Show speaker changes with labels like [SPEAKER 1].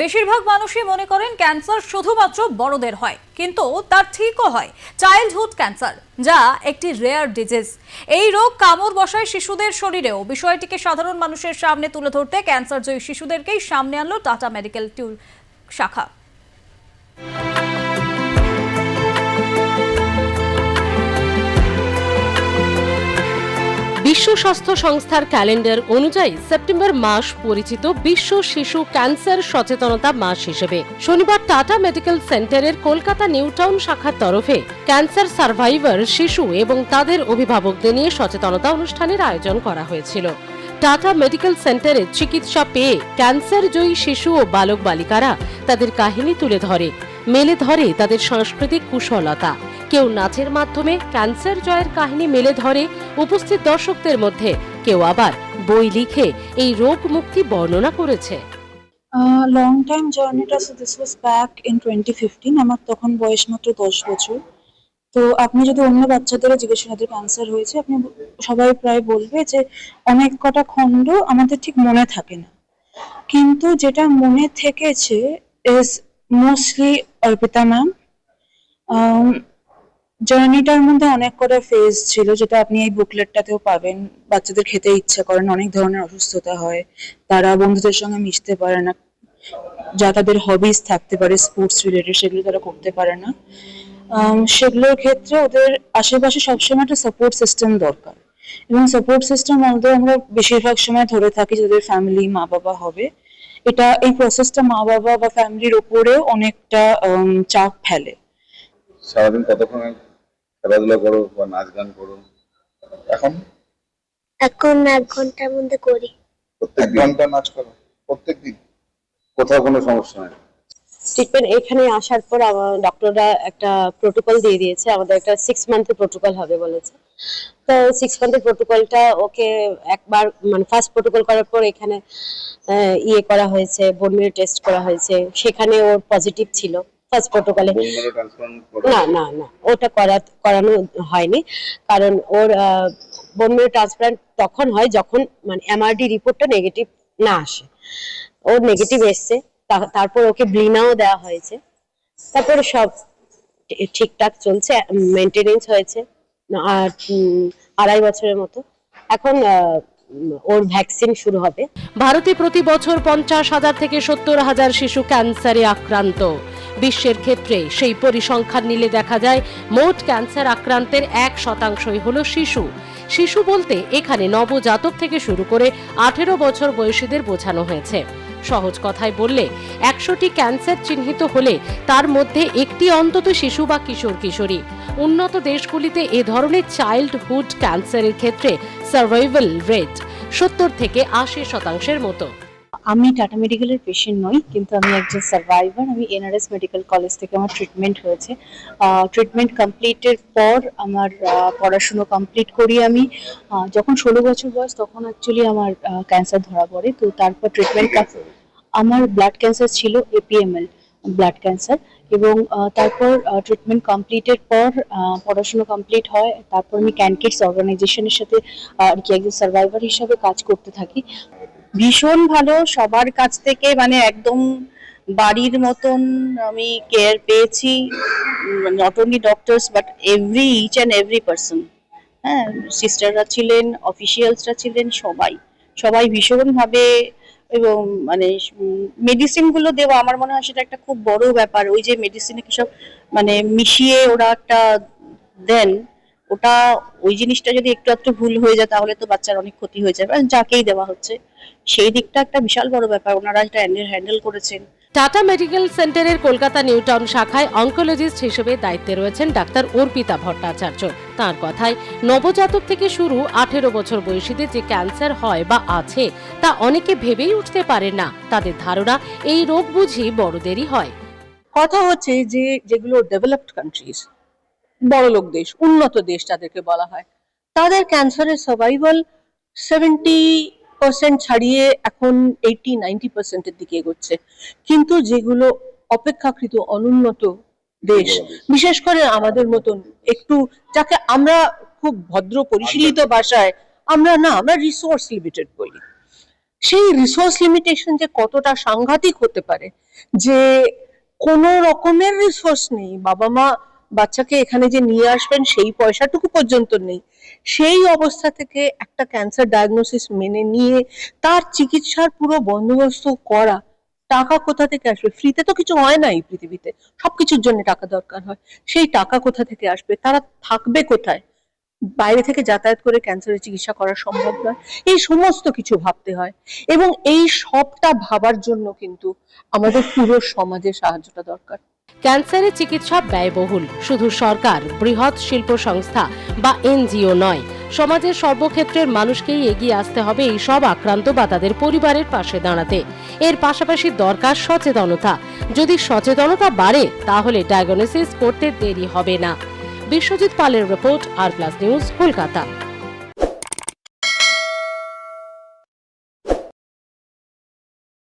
[SPEAKER 1] বেশিরভাগ মানুষই মনে করেন ক্যান্সার শুধুমাত্র বড়দের হয়, কিন্তু তার ঠিকও হয় চাইল্ডহুড ক্যান্সার যা একটি রেয়ার ডিজিজ এই রোগ কামড় বসায় শিশুদের শরীরেও। বিষয়টিকে সাধারণ মানুষের সামনে তুলে ধরতে ক্যান্সারজয়ী শিশুদেরকেই সামনে আনলো টাটা মেডিকেল শাখা।
[SPEAKER 2] বিশ্ব স্বাস্থ্য সংস্থার ক্যালেন্ডার অনুযায়ী সেপ্টেম্বর মাস পরিচিত বিশ্ব শিশু ক্যান্সার সচেতনতা মাস হিসেবে। শনিবার টাটা মেডিকেল সেন্টারের কলকাতা নিউটাউন শাখার তরফে ক্যান্সার সার্ভাইভার শিশু এবং তাদের অভিভাবকদের নিয়ে সচেতনতা অনুষ্ঠানের আয়োজন করা হয়েছিল। টাটা মেডিকেল সেন্টারে চিকিৎসা পেয়ে ক্যান্সার জয়ী শিশু ও বালক বালিকারা তাদের কাহিনী তুলে ধরে, মেলে ধরে তাদের সাংস্কৃতিক কুশলতা। কেউ নাচের মাধ্যমে ক্যান্সার জয়ের কাহিনী মেলে ধরে, উপস্থিত দর্শকদের মধ্যে কেউ আবার বই লিখে এই রোগ মুক্তি বর্ণনা করেছে।
[SPEAKER 3] লং টাইম জার্নিটা so this was back in twenty fifteen আমার তখন বয়স মাত্র দশ বছর। তো আপনি যদি অন্য বাচ্চাদেরও জিজ্ঞেস করেন ক্যান্সার হয়েছে, আপনি সবাই প্রায় বলবে যে অনেক কটা খণ্ড আমাদের ঠিক মনে থাকে না। কিন্তু যেটা মনে থেকেছে ইজ মোস্টলি অর্পিতা ম্যাম জার্নিটার মধ্যে অনেক কটা ফেজ ছিল, যেটা আপনি এই বুকলেটটাতেও পাবেন। বাচ্চাদের খেতে ইচ্ছা করেন অনেক ধরনের অসুস্থতা হয়। তারা বন্ধুদের সঙ্গে মিশতে পারে না। যা তাদের হবিস থাকতে পারে স্পোর্টস রিলেটেড সেগুলো তারা করতে পারে না। সেগুলোর ক্ষেত্রে ওদের আশেপাশে সবসময় একটা সাপোর্ট সিস্টেম দরকার। এবং সাপোর্ট সিস্টেম বলতে আমরা বেশিরভাগ সময় ধরে থাকি যাদের ফ্যামিলি মা বাবা হবে, এটা, এই প্রসেসটা মা বাবা বা ফ্যামিলির ওপরেও অনেকটা চাপ ফেলে।
[SPEAKER 4] সারাদিন কতক্ষণ খেলাধুলা করো বা নাচ গান করো। এখন
[SPEAKER 5] এখন এক ঘণ্টার মধ্যে করি।
[SPEAKER 4] প্রত্যেক ঘণ্টা নাচ করো প্রত্যেক দিন। কোথাও কোনো সমস্যা নেই।
[SPEAKER 6] ট্রিটমেন্ট এখানে আসার পর আমার ডক্টররা একটা প্রোটোকল দিয়ে দিয়েছে আমাদের একটা সিক্স মান্থের প্রোটোকল হবে বলেছে। তো সিক্স মান্থের প্রোটোকলটা ওকে একবার মানে ফার্স্ট প্রোটোকল করার পর এখানে আহ, ইয়ে করা হয়েছে বোনমেরো টেস্ট করা হয়েছে সেখানে ওর পজিটিভ ছিল। ফার্স্ট প্রোটোকলে না না না ওটা করা করানো হয়নি। কারণ ওর বোন মেরো ট্রান্সপ্লান্ট তখন হয় যখন মানে এমআরডি রিপোর্টটা নেগেটিভ না আসে। ওর নেগেটিভ এসছে তারপর ওকে ব্লিনাও দেওয়া হয়েছে। তারপরে সব ঠিকঠাক চলছে মেনটেনেন্স হয়েছে আর আড়াই বছরের মতো। এখন ওর ভ্যাকসিন শুরু হবে।
[SPEAKER 2] ভারতে প্রতি বছর পঞ্চাশ হাজার থেকে সত্তর হাজার শিশু ক্যান্সারে আক্রান্ত। বিশ্বের ক্ষেত্রে সেই পরিসংখ্যান নিলে দেখা যায়, মোট ক্যান্সার আক্রান্তের এক শতাংশই হলো শিশু। শিশু বলতে এখানে নবজাতক থেকে শুরু করে আঠেরো বছর বয়সীদের বোঝানো হয়েছে। সহজ কথায় বললে, একশোটি ক্যান্সার চিহ্নিত হলে তার মধ্যে একটি অন্তত শিশু বা কিশোর কিশোরী উন্নত দেশগুলিতে এ ধরনের চাইল্ডহুড ক্যান্সারের ক্ষেত্রে সার্ভাইভাল রেট সত্তর থেকে আশি শতাংশের মতো।
[SPEAKER 3] আমি টাটা মেডিকেলের পেশেন্ট নই কিন্তু আমি একজন সার্ভাইভার আমি এনআরএস মেডিকেল কলেজ থেকে আমার ট্রিটমেন্ট হয়েছে। ট্রিটমেন্ট কমপ্লিটের পর আমার পড়াশুনো কমপ্লিট করি আমি। যখন ষোলো বছর বয়স তখন অ্যাকচুয়ালি আমার ক্যান্সার ধরা পড়ে তো তারপর ট্রিটমেন্ট আমার ব্লাড ক্যান্সার ছিল এপিএমএল ব্লাড ক্যান্সার এবং তারপর ট্রিটমেন্ট কমপ্লিটের পর পড়াশুনো কমপ্লিট হয়, তারপর আমি ক্যানকিডস অর্গানাইজেশনের সাথে আর কি একজন সার্ভাইভার হিসাবে কাজ করতে থাকি। ভীষণ ভালো, সবার কাছ থেকে মানে একদম বাড়ির মতন আমি কেয়ার পেয়েছি not only doctors but every each and every person হ্যাঁ সিস্টাররা ছিলেন অফিসিয়ালসরা ছিলেন, সবাই। সবাই ভীষণভাবে এবং মানে মেডিসিনগুলো দেওয়া আমার মনে হয় সেটা একটা খুব বড় ব্যাপার। ওই যে মেডিসিনে কিসব মানে মিশিয়ে ওরা একটা দেন, ওটা ওই জিনিসটা যদি একটু একটু ভুল হয়ে যায় তাহলে তো বাচ্চার অনেক ক্ষতি হয়ে যাবে আর যাকেই দেওয়া হচ্ছে। সেই দিকটা একটা বিশাল বড় ব্যাপার। ওনারা এটা হ্যান্ডেল করেছেন।
[SPEAKER 2] টাটা মেডিকেল সেন্টারের কলকাতা নিউটাউন শাখায় অঙ্কোলজিস্ট হিসেবে দায়িত্বে রয়েছেন ডাক্তার অর্পিতা ভট্টাচার্য। তার কথায়, নবজাতক থেকে শুরু আঠেরো বছর বয়সীদের যে ক্যান্সার হয় বা আছে, তা অনেকে ভেবেই উঠতে পারে না। তাদের ধারণা, এই রোগ বুঝি বড়দেরই হয়।
[SPEAKER 7] কথা হচ্ছে যে, যেগুলো ডেভেলপড কান্ট্রিজ বড় লোক দেশ, উন্নত দেশ যাদেরকে বলা হয়, তাদের ক্যান্সারের সার্ভাইভাল সেভেন্টি পার্সেন্ট ছাড়িয়ে এখন এইটি নাইনটি পার্সেন্টের দিকে এগোচ্ছে। কিন্তু যেগুলো অপেক্ষাকৃত অনুন্নত দেশ বিশেষ করে আমাদের মতন একটু যাকে আমরা খুব ভদ্র পরিশীলিত ভাষায় আমরা না আমরা রিসোর্স লিমিটেড বলি। সেই রিসোর্স লিমিটেশন যে কতটা সাংঘাতিক হতে পারে যে কোনো রকমের রিসোর্স নেই বাবা মা বাচ্চাকে এখানে যে নিয়ে আসবেন, সেই পয়সাটুকু পর্যন্ত নেই। সেই অবস্থা থেকে একটা ক্যান্সার ডায়াগনোসিস মেনে নিয়ে তার চিকিৎসার পুরো বন্দোবস্ত করা, টাকা কোথা থেকে আসবে? ফ্রিতে তো কিছু হয় না এই পৃথিবীতে। সবকিছুর জন্য টাকা দরকার হয়। সেই টাকা কোথা থেকে আসবে? তারা থাকবে কোথায়? বাইরে থেকে যাতায়াত করে ক্যান্সারের চিকিৎসা করা সম্ভব নয়। এই সমস্ত কিছু ভাবতে হয়। এবং এই সবটা ভাবার জন্য কিন্তু আমাদের পুরো সমাজের সাহায্যটা দরকার।
[SPEAKER 2] ক্যান্সারের চিকিৎসা ব্যয়বহুল। শুধু সরকার, বৃহৎ শিল্প সংস্থা বা এনজিও নয়, সমাজের সর্বক্ষেত্রের মানুষকেই এগিয়ে আসতে হবে এই সব আক্রান্ত বা তাদের পরিবারের পাশে দাঁড়াতে। এর পাশাপাশি দরকার সচেতনতা। যদি সচেতনতা বাড়ে, তাহলে ডায়াগনোসিস করতে দেরি হবে না। বিশ্বজিৎ পালের রিপোর্ট আর প্লাস নিউজ কলকাতা।